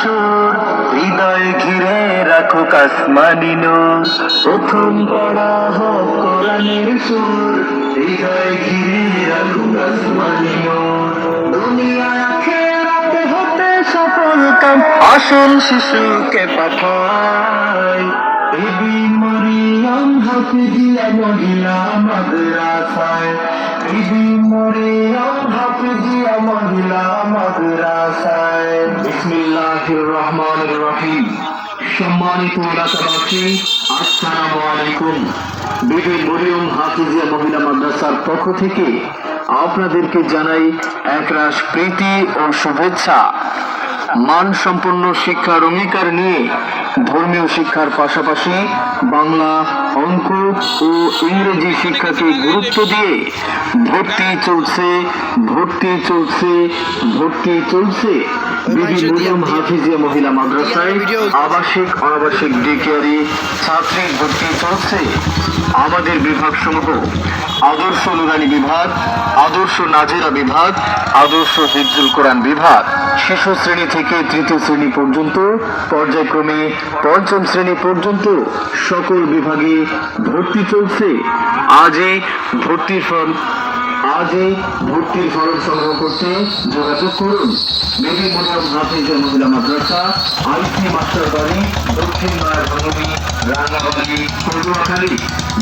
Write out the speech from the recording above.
সুর, হৃদয় ঘিরে রাখো আসমানি নূর। প্রথম পড়া হোক কোরআনের সুর, হৃদয় ঘিরে রাখো আসমানি নূর। দুনিয়া আখেরাতে হতে সফল কাম, আসল শিশুকে পাঠায় বিবি মরিয়ম হাফিজিয়া মহিলা মাদ্রাসায়। বিবি মরিয়ম হাফিজিয়া বিসমিল্লাহির রহমানির রহিম সম্মানিত এলাকাবাসী আসসালামু আলাইকুম বিবি মরিয়ম মহিলা মাদ্রাসার পক্ষ থেকে আপনাদেরকে জানাই একরাশ প্রীতি ও শুভেচ্ছা। মানসম্পন্ন শিক্ষার অঙ্গীকার নিয়ে ধর্মীয় শিক্ষার পাশাপাশি বাংলা অঙ্ক ও ইংরেজি শিক্ষাকে গুরুত্ব দিয়ে ভর্তি চলছে ভর্তি চলছে ভর্তি চলছে বিবি মরিয়ম হাফিজিয়া মহিলা মাদ্রাসায় আবাসিক অনাবাসিক ডিকেয়ারি ছাত্রী ভর্তি চলছে। আমাদের বিভাগ সমূহ আদর্শ নুরানি বিভাগ আদর্শ নাজিরা বিভাগ আদর্শ হিফজুল কোরআন বিভাগ। শিশু শ্রেণি থেকে তৃতীয় শ্রেণি পর্যন্ত, পর্যায়ক্রমে পঞ্চম শ্রেণি পর্যন্ত সকল বিভাগে ভর্তি চলছে। আজই ভর্তির ফর্ম আজই ভর্তির ফর্ম সংগ্রহ করতে যোগাযোগ করুন। বেবি মরিয়ম হাফিজের মহিলা মাদ্রাসা, আইসি মাস্টার বাড়ি দক্ষিণ নয়ার ভূমি রাঙ্গাবাড়ি পটুয়াখালী